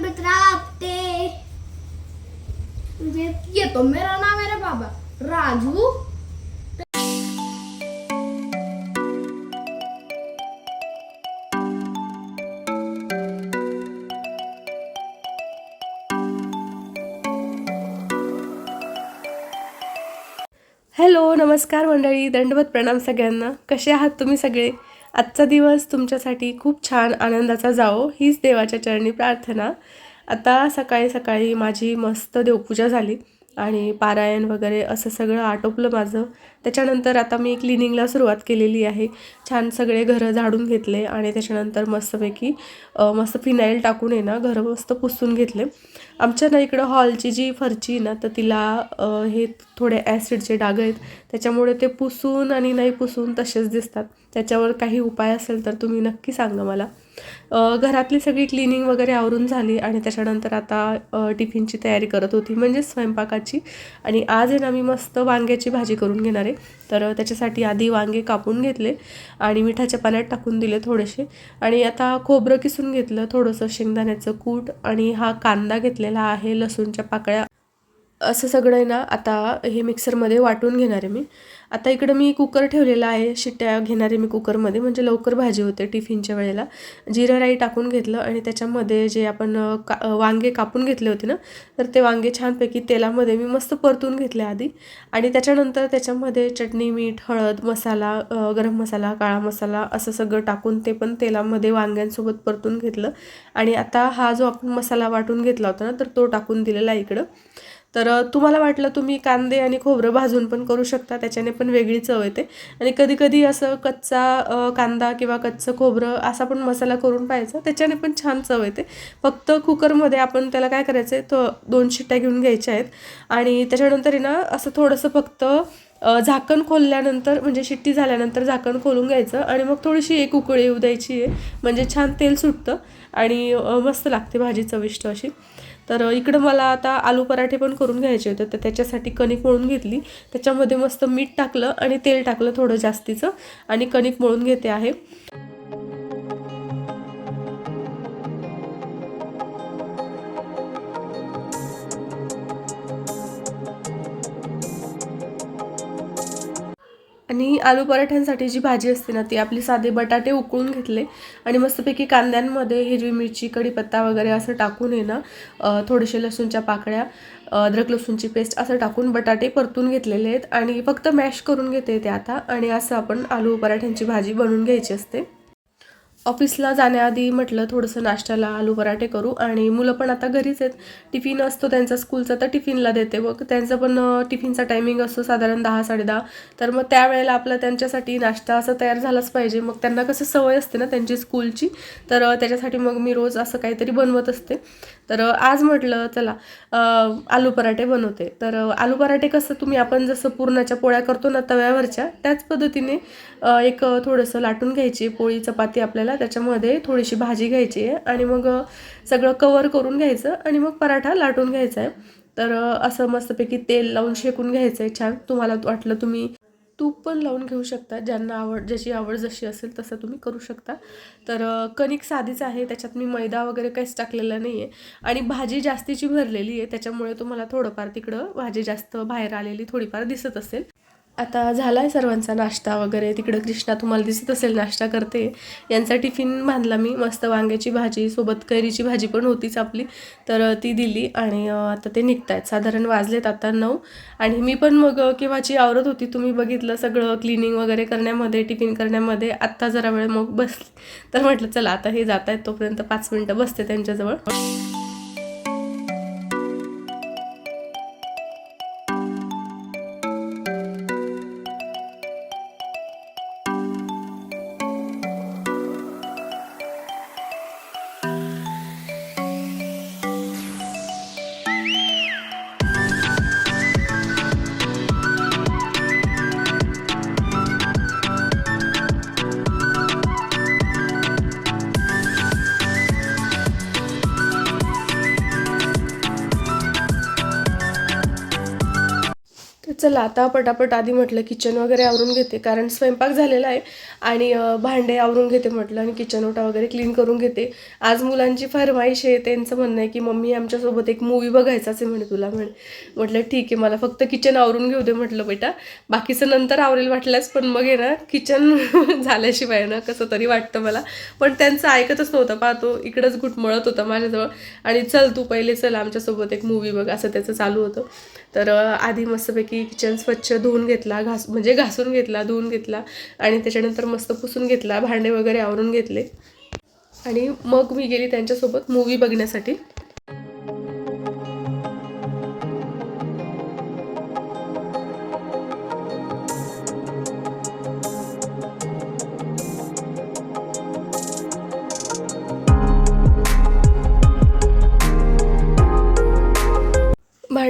गणपतराव आपटे म्हणजे ये तो मेरा नाम है रे बाबा राजू हॅलो नमस्कार मंडळी दंडवत प्रणाम सगळ्यांना. कसे आहात तुम्ही सगळे? आजचा दिवस तुमच्यासाठी खूप छान आनंदाचा जावो हीच देवाच्या चरणी प्रार्थना. आता सकाळी सकाळी माझी मस्त देवपूजा झाली आणि पारायण वगैरे असं सगळं आटोपलं माझं. त्याच्यानंतर आता मी क्लिनिंगला सुरुवात केलेली आहे. छान सगळे घरं झाडून घेतले आणि त्याच्यानंतर मस्तपैकी मस्त फिनाईल टाकून आहे ना घरं मस्त पुसून घेतले. आमच्या ना इकडं हॉलची जी फरची आहे ना तर तिला हे थोडे ॲसिडचे डाग आहेत. त्याच्यामुळे ते पुसून आणि नाही पुसून तसेच दिसतात. त्याच्यावर काही उपाय असेल तर तुम्ही नक्की सांगा मला. घरातली सगळी क्लिनिंग वगैरे आवरून झाली आणि त्याच्यानंतर आता टिफिनची तयारी करत होती म्हणजे स्वयंपाकाची. आणि आज आहे ना मी मस्त वांग्याची भाजी करून घेणार आहे. तर त्याच्यासाठी आधी वांगे कापून घेतले आणि मिठाच्या पाण्यात टाकून दिले थोडेसे. आणि आता खोबरं किसून घेतलं थोडंसं शेंगदाण्याचं कूट आणि हा कांदा घेतलेला आहे लसूणच्या पाकळ्या असं सगळं आहे ना आता हे मिक्सरमध्ये वाटून घेणार आहे मी. आता इकडं मी कुकर ठेवलेला आहे शिट्ट्या घेणार आहे मी कुकरमध्ये. म्हणजे लवकर भाजी होते टिफिनच्या वेळेला. जिरं राई टाकून घेतलं आणि त्याच्यामध्ये जे आपण का वांगे कापून घेतले होते ना तर ते वांगे छानपैकी तेलामध्ये मी मस्त परतून घेतले आधी. आणि त्याच्यानंतर त्याच्यामध्ये चटणी मीठ हळद मसाला गरम मसाला काळा मसाला असं सगळं टाकून ते पण तेलामध्ये वांग्यांसोबत परतून घेतलं. आणि आता हा जो आपण मसाला वाटून घेतला होता ना तर तो टाकून दिलेला आहे इकडं. तर तुम्हाला वाटलं तुम्ही कांदे आणि खोबरं भाजून पण करू शकता त्याच्याने पण वेगळी चव येते. आणि कधीकधी असं कच्चा कांदा किंवा कच्चं खोबरं असा पण मसाला करून पाहायचा त्याच्याने पण छान चव येते. फक्त कुकरमध्ये आपण त्याला काय करायचं आहे तो दोन शिट्ट्या घेऊन घ्यायच्या आहेत. आणि त्याच्यानंतर आहे ना असं थोडंसं फक्त झाकण खोलल्यानंतर म्हणजे शिट्टी झाल्यानंतर झाकण खोलून घ्यायचं आणि मग थोडीशी एक उकळी येऊ द्यायची आहे. म्हणजे छान तेल सुटतं आणि मस्त लागते भाजी चविष्ट अशी. तर इकडं मला आता आलू पराठे पण करून घ्यायचे होते तर त्याच्यासाठी कणिक मळून घेतली. त्याच्यामध्ये मस्त मीठ टाकलं आणि तेल टाकलं थोडं जास्तीचं आणि कणिक मळून घेते आहे. आलू पराठ्यांसाठी जी भाजी असते ना ती आपली साधे बटाटे उकळून घेतले आणि मस्तपैकी कांद्यांमध्ये हिरवी मिरची कढीपत्ता वगैरे असं टाकून आहे ना थोडेसे लसूणच्या पाकळ्या अद्रक लसूणची पेस्ट असं टाकून बटाटे परतून घेतलेले आहेत आणि फक्त मॅश करून घेते ते आता आणि असं आपण आलू पराठ्यांची भाजी बनवून घ्यायची असते. ऑफिसला जाण्याआधी म्हटलं थोडंसं नाश्त्याला आलू पराठे करू आणि मुलं पण आता घरीच आहेत. टिफिन असतो त्यांचा स्कूलचा तर टिफिनला देते. मग त्यांचं पण टिफिनचा टायमिंग असतो साधारण दहा साडेदहा. तर मग त्यावेळेला आपला त्यांच्यासाठी नाश्ता असं तयार झालाच पाहिजे. मग त्यांना कसं सवय असते ना त्यांची स्कूलची तर त्याच्यासाठी मग मी रोज असं काहीतरी बनवत असते. तर आज म्हटलं चला आलू पराठे बनवते. तर आलू पराठे कसं तुम्ही आपण जसं पुरणाच्या पोळ्या करतो ना तव्यावरच्या त्याच पद्धतीने एक थोडंसं लाटून घ्यायची. पोळी चपाती आपल्याला त्याच्यामध्ये थोडीशी भाजी घ्यायची आहे आणि मग सगळं कवर करून घ्यायचं आणि मग पराठा लाटून घ्यायचा आहे. तर असं मस्तपैकी तेल लावून शेकून घ्यायचं आहे छान. तुम्हाला वाटलं तुम्ही तूप पण लावून घेऊ शकता. ज्यांना आवड ज्याची आवड जशी असेल तसं तुम्ही करू शकता. तर कणिक साधीच आहे. त्याच्यात मी मैदा वगैरे काहीच टाकलेला नाही आहे आणि भाजी जास्तीची भरलेली आहे. त्याच्यामुळे तुम्हाला थोडंफार तिकडं भाजी जास्त बाहेर आलेली थोडीफार दिसत असेल. आता झाला आहे सर्वांचा नाश्ता वगैरे. तिकडं कृष्णा तुम्हाला दिसत असेल नाश्ता करते. यांचा टिफिन बांधला मी मस्त वांग्याची भाजी सोबत कैरीची भाजी पण होतीच आपली. तर ती दिली आणि आता ते निघत आहेत साधारण वाजलेत आता नऊ. आणि मी पण मग केव्हाची आवरत होती तुम्ही बघितलं सगळं क्लिनिंग वगैरे करण्यामध्ये टिफिन करण्यामध्ये. आत्ता जरा वेळ मग बसली. तर म्हटलं चला आता हे जात आहेत तोपर्यंत पाच मिनटं बसते त्यांच्याजवळ. चला आता पटापट आधी म्हटलं किचन वगैरे आवरून घेते कारण स्वयंपाक झालेला आहे आणि भांडे आवरून घेते म्हटलं आणि किचन ओटा वगैरे क्लीन करून घेते. आज मुलांची फरमाईश आहे त्यांचं म्हणणं आहे की मम्मी आमच्यासोबत एक मूवी बघायचाच आहे म्हणे तुला म्हणे. म्हटलं ठीक आहे मला फक्त किचन आवरून घेऊ दे म्हटलं बेटा. बाकीचं नंतर आवरेल वाटल्यास पण मग आहे ना किचन झाल्याशिवाय ना कसं तरी वाटतं मला. पण त्यांचं ऐकतच नव्हतं पाहतो इकडंच घुटमळत होता माझ्याजवळ. आणि चल तू पहिले चल आमच्यासोबत एक मूवी बघ असं त्याचं चालू होतं. तर आधी मस्तपैकी किचन स्वच्छ धुवून घेतला घास म्हणजे घासून घेतला धुवून घेतला आणि त्याच्यानंतर मस्त पुसून घेतला भांडे वगैरे आवरून घेतले. आणि मग मी गेली त्यांच्यासोबत मूवी बघण्यासाठी.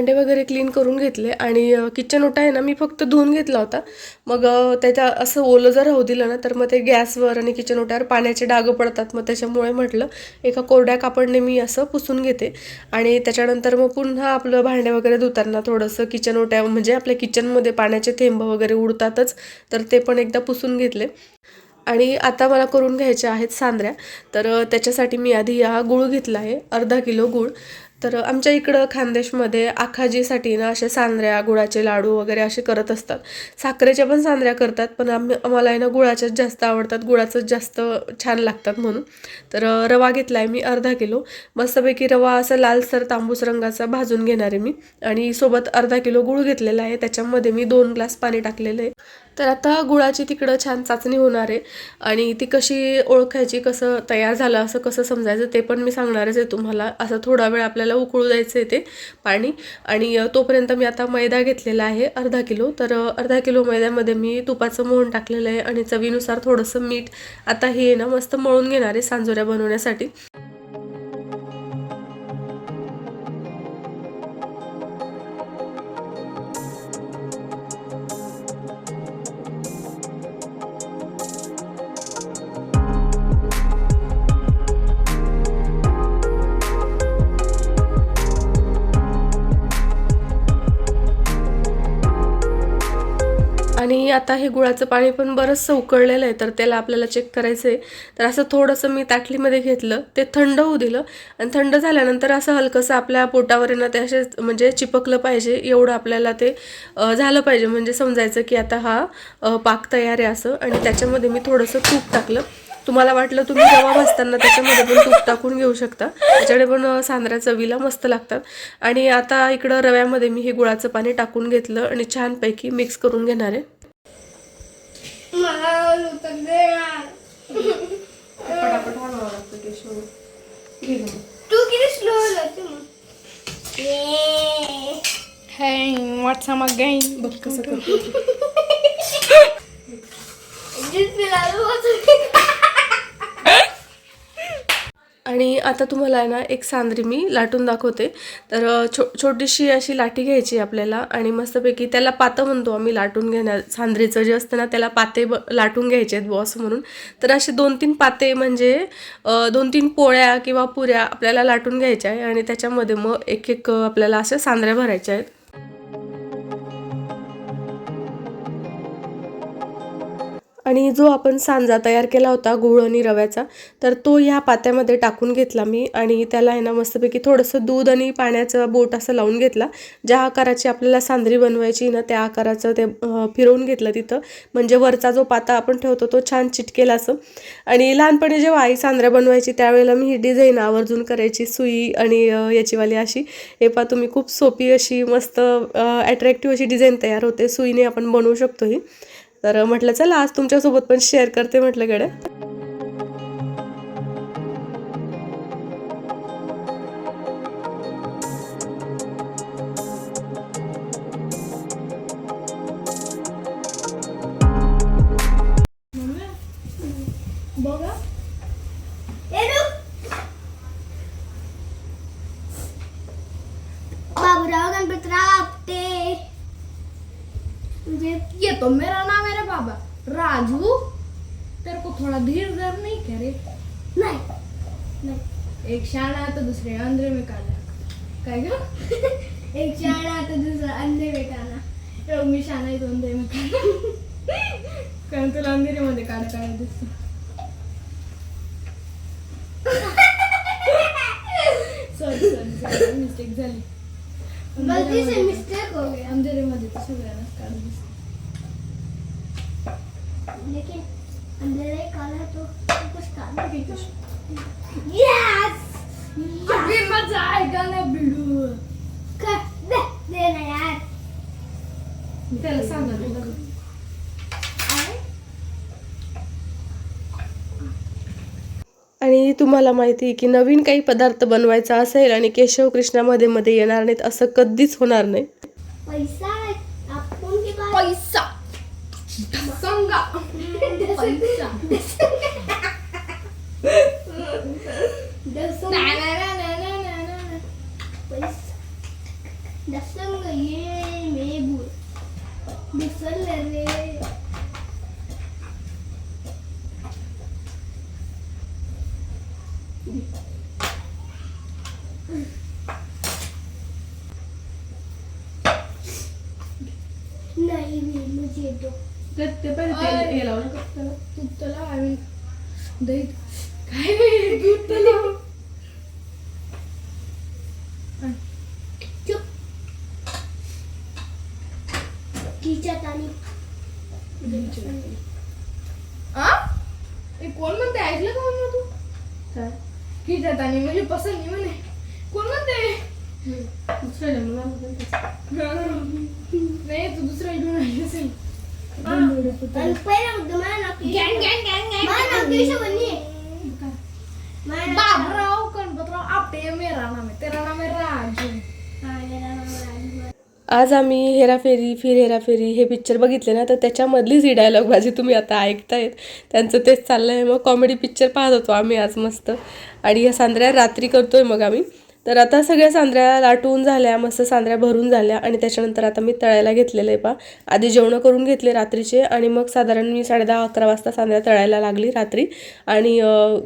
भांडे वगैरे क्लीन करून घेतले आणि किचन ओटा आहे ना मी फक्त धुवून घेतला होता. मग त्याच्या असं ओलं जर राहू दिलं ना तर मग ते गॅसवर आणि किचन ओट्यावर पाण्याचे डागं पडतात. मग त्याच्यामुळे म्हटलं एका कोरड्या कापडने मी असं पुसून घेते. आणि त्याच्यानंतर मग पुन्हा आपलं भांडे वगैरे धुताना थोडंसं किचन ओट्या म्हणजे आपल्या किचनमध्ये पाण्याचे थेंब वगैरे उडतातच तर ते पण एकदा पुसून घेतले. आणि आता मला करून घ्यायच्या आहेत सांद्र्या. तर त्याच्यासाठी मी आधी हा गूळ घेतला आहे अर्धा किलो गूळ. तर आमच्या इकडं खानदेशमध्ये आखाजीसाठी ना असे सांद्र्या गुळाचे लाडू वगैरे असे करत असतात. साखरेच्या पण सांद्र्या करतात पण आम्ही आम्हाला आहे ना गुळाच्याच जास्त आवडतात गुळाचंच जास्त छान लागतात म्हणून. तर रवा घेतला आहे मी अर्धा किलो. मस्तपैकी रवा असा लालसर तांबूस रंगाचा भाजून घेणार आहे मी. आणि सोबत अर्धा किलो गुळ घेतलेला आहे त्याच्यामध्ये मी दोन ग्लास पाणी टाकलेलं आहे. तर आता गुळाची तिकडं छान चाचणी होणार आहे. आणि ती कशी ओळखायची कसं तयार झालं असं कसं समजायचं ते पण मी सांगणारच आहे तुम्हाला. असं थोडा वेळ आपल्याला उकळू द्यायचं आहे ते पाणी. आणि तोपर्यंत मी आता मैदा घेतलेला आहे अर्धा किलो. तर अर्धा किलो मैद्यामध्ये मी तुपाचं मोहन टाकलेलं आहे आणि चवीनुसार थोडंसं मीठ. आता हे आहे ना मस्त मळून घेणार आहे सांजोऱ्या बनवण्यासाठी. आता हे गुळाचं पाणी पण बरंचसं उकळलेलं आहे तर त्याला आपल्याला चेक करायचं आहे तर असं थोडंसं मी ताटलीमध्ये घेतलं ते थंड होऊ दिलं आणि थंड झाल्यानंतर असं हलकंसं आपल्या पोटावर ना ते असे म्हणजे चिपकलं पाहिजे एवढं आपल्याला ते झालं पाहिजे. म्हणजे समजायचं की आता हा पाक तयार आहे असं आणि त्याच्यामध्ये मी थोडंसं तूप टाकलं. तुम्हाला वाटलं तुम्ही रवा भाजताना त्याच्यामध्ये पण तूप टाकून घेऊ शकता. त्याच्याकडे पण सांद्रा सांद्र्या चवीला मस्त लागतात. आणि आता इकडं रव्यामध्ये मी हे गुळाचं पाणी टाकून घेतलं आणि छानपैकी मिक्स करून घेणार आहे. मला उतर दे यार. तू किती स्लो जाते मग Hey, what's up again? बघ कसं करतो. आणि आता तुम्हाला आहे ना एक सांद्री मी लाटून दाखवते. तर छो छोटीशी अशी लाटी घ्यायची आपल्याला आणि मस्तपैकी त्याला पातं म्हणतो आम्ही लाटून घेण्या सांद्रीचं जे असतं ना त्याला पाते ब लाटून घ्यायचे आहेत बॉस म्हणून. तर असे दोन तीन पाते म्हणजे दोन तीन पोळ्या किंवा पुऱ्या आपल्याला लाटून घ्यायच्या आहे आणि त्याच्यामध्ये मग एक एक आपल्याला अशा सांद्र्या भरायच्या आहेत. आणि जो आपण सांजा तयार केला होता गूळ आणि रव्याचा तर तो ह्या पात्यामध्ये टाकून घेतला मी आणि त्याला आहे ना मस्तपैकी थोडंसं दूध आणि पाण्याचं बोट असं लावून घेतला. ज्या आकाराची आपल्याला सांद्री बनवायची ना त्या आकाराचं ते फिरवून घेतलं तिथं. म्हणजे वरचा जो पाता आपण ठेवतो तो छान चिटकेला असं. आणि लहानपणी जेव्हा आई सांद्र्या बनवायची त्यावेळेला मी ही डिझाईन आवर्जून करायची सुई आणि याचीवाली अशी. हे पा तुम्ही खूप सोपी अशी मस्त अट्रॅक्टिव्ह अशी डिझाईन तयार होते. सुईने आपण बनवू शकतो ही. तर म्हटलं चला आज तुमच्यासोबत पण शेअर करते म्हटलं गड्या. मुझे ये तो मेरा नाम है रे बाबा। राजू तेरे को थोड़ा धीर धर नहीं करे नहीं। नहीं। एक शाणा तो दूसरे अंधे में काला। काय ग एक शाणा तो दुसरा अंधे में काला। मी शाळा दोन दे कारण तुला अंधेरीमध्ये काढा काढा दिसतो सॉरी सॉरी सॉरी मिस्टेक झाली। गलती से मिस्टेक हो गया। अंधेरीमध्ये तर सगळ्यांनाच काढा दिसतो लेकिन अंदर एक काला तो कुछ काला भी कुछ यस अभी मजा आएगा ना बिडू? दे दे ना यार. त्याला सांगा तुला अरे आणि तुम्हाला माहिती आहे की नवीन काही पदार्थ बनवायचा असेल आणि केशव कृष्णामध्ये मध्ये येणार नाहीत असं कधीच होणार नाही. पैसा आपको के पास. पैसा. नहीं मुझे दो करते पर तेल हिलाओ करते दही काय नाही, दूध तर कोण म्हणते? ऐकलं का म्हणून तू? काय? की जातानी म्हणजे पसंत नाही म्हणे. कोण म्हणते? नाही तू दुसरा घेऊन आली असेल. आणि पहिला मुद्दा मला नक्की गँग गँग गँग मला नक्की बनी मला बाबराव गणपतराव आपटे मेरा नाम तेरा नाम राजू. मेरा नाम राजू. आज आम्ही हेराफेरी फिर हेराफेरी हे पिक्चर बघितले ना तर त्याच्यामधलीच ही डायलॉग माझी तुम्ही आता ऐकतायत. त्यांचं तेच चाललं आहे मग कॉमेडी पिक्चर पाहत होतो आम्ही आज मस्त. आणि या सांद्र्या रात्री करतोय मग आम्ही. तर आता सगळ्या सांद्र्या लाटून झाल्या मस्त सांद्र्या भरून झाल्या आणि त्याच्यानंतर आता मी तळायला घेतलेलं आहे पा आधी जेवणं करून घेतले रात्रीचे आणि मग साधारण मी साडेदहा अकरा वाजता सांद्र्या तळायला लागली रात्री. आणि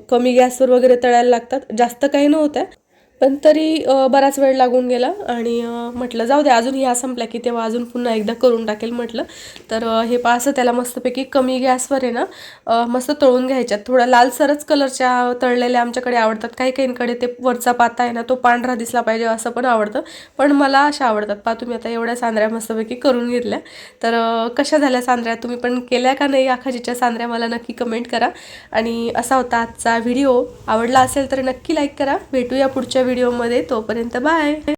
कमी गॅसवर वगैरे तळायला लागतात. जास्त काही नव्हत्या पण तरी बराच वेळ लागून गेला आणि म्हटलं जाऊ दे अजून ह्या संपल्या की तेव्हा अजून पुन्हा एकदा करून टाकेल म्हटलं. तर हे पा असं त्याला मस्तपैकी कमी गॅसवर आहे ना मस्त तळून घ्यायच्यात. थोडा लालसरच कलरच्या तळलेल्या आमच्याकडे आवडतात. काही काहींकडे ते वरचा पाता आहे ना तो पांढरा दिसला पाहिजे असं पण आवडतं. पण मला अशा आवडतात. पा तुम्ही आता एवढ्या सांद्र्या मस्तपैकी करून घेतल्या. तर कशा झाल्या सांद्र्या? तुम्ही पण केल्या का नाही आखाजीच्या सांद्र्या मला नक्की कमेंट करा. आणि असा होता आजचा व्हिडिओ. आवडला असेल तर नक्की लाईक करा. भेटूया पुढच्या व्हिडिओमध्ये तोपर्यंत बाय